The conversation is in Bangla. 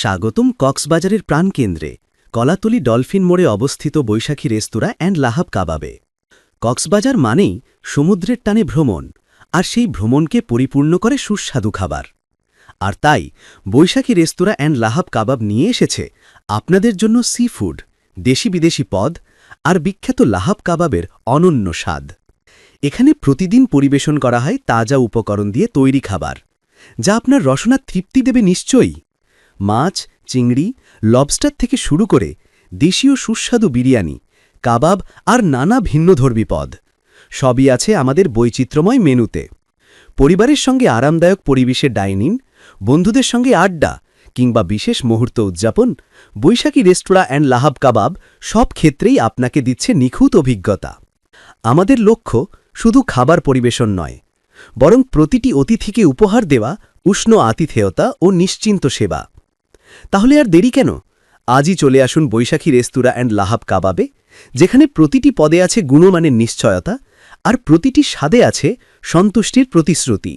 স্বাগতম কক্সবাজারের প্রাণকেন্দ্রে, কলাতলি ডলফিন মোড়ে অবস্থিত বৈশাখী রেস্তোরাঁ অ্যান্ড লাহাব কাবাবে। কক্সবাজার মানেই সমুদ্রের টানে ভ্রমণ, আর সেই ভ্রমণকে পরিপূর্ণ করে সুস্বাদু খাবার। আর তাই বৈশাখী রেস্তোরাঁ অ্যান্ড লাহাব কাবাব নিয়ে এসেছে আপনাদের জন্য সি ফুড দেশি বিদেশি পদ, আর বিখ্যাত লাহাব কাবাবের অনন্য স্বাদ। এখানে প্রতিদিন পরিবেশন করা হয় তাজা উপকরণ দিয়ে তৈরি খাবার, যা আপনার রসনা তৃপ্তি দেবে নিশ্চয়ই। মাছ, চিংড়ি লবস্টার থেকে শুরু করে দেশীয় সুস্বাদু বিরিয়ানি, কাবাব আর নানা ভিন্নধর্মী পদ। সবই আছে আমাদের বৈচিত্র্যময় মেনুতে। পরিবারের সঙ্গে আরামদায়ক পরিবেশে ডাইনিং, বন্ধুদের সঙ্গে আড্ডা কিংবা বিশেষ মুহূর্ত উদযাপন, বৈশাখী রেস্তোরাঁ অ্যান্ড লাহাব কাবাব সব ক্ষেত্রেই আপনাকে দিচ্ছে নিখুঁত অভিজ্ঞতা। আমাদের লক্ষ্য শুধু খাবার পরিবেশন নয়, বরং প্রতিটি অতিথিকে উপহার দেওয়া, উষ্ণ আতিথেয়তা ও নিশ্চিন্ত সেবা। তাহলে আর দেরি কেন? আজই চলে আসুন বৈশাখী রেস্তোরাঁ অ্যান্ড লাহাব কাবাবে, যেখানে প্রতিটি পদে আছে গুণমানের নিশ্চয়তা আর প্রতিটি স্বাদে আছে সন্তুষ্টির প্রতিশ্রুতি।